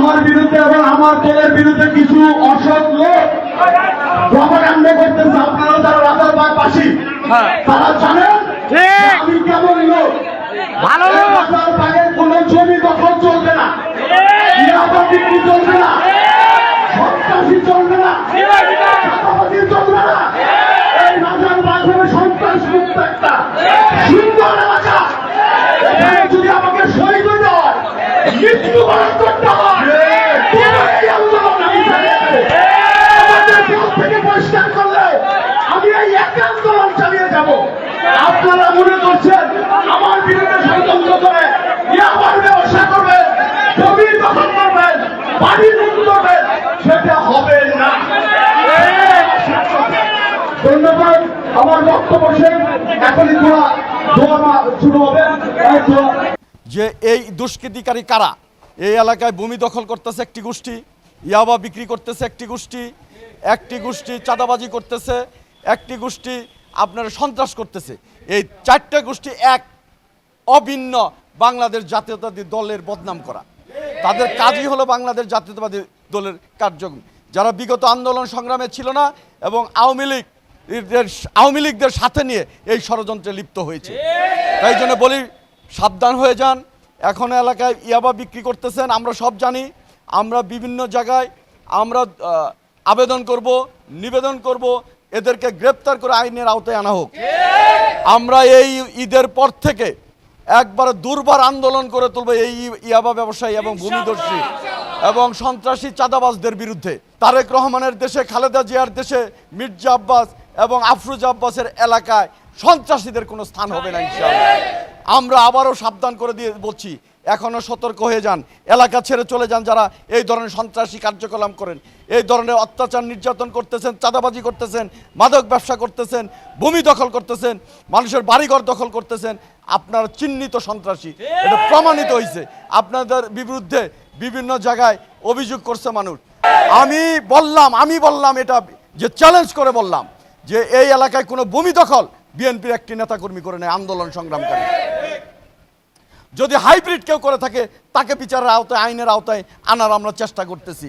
আমার বিরুদ্ধে এবং আমার দলের বিরুদ্ধে কিছু অসৎ লোক প্রপাগান্ড করতেছে আপনারা যারা রাজার বাগ পাশি তারা জানেন আমি কেমন লোক। ভালো। রাজার বাগের কোনো জমি দখল চলবে না। ইয়াবা বিক্রি চলবে না। সন্ত্রাসী চলবে না। চলবে না। এই রাজার বাগ হবে সন্ত্রাস মুক্ত একটা সুন্দর এলাকা। যদি আমাকে শহীদ হতে হয় মৃত্যুবরণ করতে হয় তবে এই আন্দোলন আমি চালিয়ে যাব। আমাদের পথ থেকে পরিষ্কার করলে আমি এই এক আন্দোলন চালিয়ে যাব আপনারা মনে করছেন আমার বিরুদ্ধে ষড়যন্ত্র করে ব্যবসা জমি দখল করবেন বাড়ি করবেন সেটা হবে না। ধন্যবাদ, আমার বক্তব্য শেষ। এখনই দোয়া দোয়া শুরু হবে। যে এই দুষ্কৃতিকারী কারা? এই এলাকায় ভূমি দখল করতেছে একটি গোষ্ঠী, ইয়াবা বিক্রি করতেছে একটি গোষ্ঠী একটি গোষ্ঠী চাঁদাবাজি করতেছে, একটি গোষ্ঠী আপনার সন্ত্রাস করতেছে। এই চারটে গোষ্ঠী এক, অভিন্ন বাংলাদেশ জাতীয়তাবাদী দলের বদনাম করা। তাদের কাজই হলো বাংলাদেশ জাতীয়তাবাদী দলের কার্যক্রম। যারা বিগত আন্দোলন সংগ্রামে ছিল না এবং আওয়ামী লীগ আওয়ামী লীগদের সাথে নিয়ে এই ষড়যন্ত্রে লিপ্ত হয়েছে। তাই জন্য বলি, সাবধান হয়ে যান। এখন এলাকায় ইয়াবা বিক্রি করতেছেন, আমরা সব জানি। আমরা বিভিন্ন জায়গায় আমরা আবেদন করব, নিবেদন করব। এদেরকে গ্রেপ্তার করে আইনের আওতায় আনা হোক। আমরা এই ঈদের পর থেকে একবার দুর্বার আন্দোলন করে তুলবে এই ইয়াবা ব্যবসায়ী এবং ভূমিদর্শী এবং সন্ত্রাসী চাঁদাবাজদের বিরুদ্ধে। তারেক রহমানের দেশে খালেদা জিয়ার দেশে মির্জা আব্বাস এবং আফরুজা আব্বাসের এলাকায় সন্ত্রাসীদের কোনো স্থান হবে না ইনশাআল্লাহ আমরা আবারও সাবধান করে দিয়ে বলছি এখনও সতর্ক হয়ে যান। এলাকা ছেড়ে চলে যান যারা এই ধরনের সন্ত্রাসী কার্যকলাপ করেন। এই ধরনের অত্যাচার নির্যাতন করতেছেন, চাঁদাবাজি করতেছেন, মাদক ব্যবসা করতেছেন, ভূমি দখল করতেছেন, মানুষের বাড়িঘর দখল করতেছেন, আপনার চিহ্নিত সন্ত্রাসী। এটা প্রমাণিত হয়েছে আপনাদের বিরুদ্ধে বিভিন্ন জায়গায় অভিযোগ করছে মানুষ। আমি বললাম আমি বললাম এটা যে চ্যালেঞ্জ করে বললাম যে এই এলাকায় কোনো ভূমি দখল, বিএনপির একটি নেতাকর্মী করে নেয় আন্দোলন সংগ্রামকারী। যদি হাইব্রিড কেউ করে থাকে তাকে বিচারের আওতায় আইনের আওতায় আনার আমরা চেষ্টা করতেছি।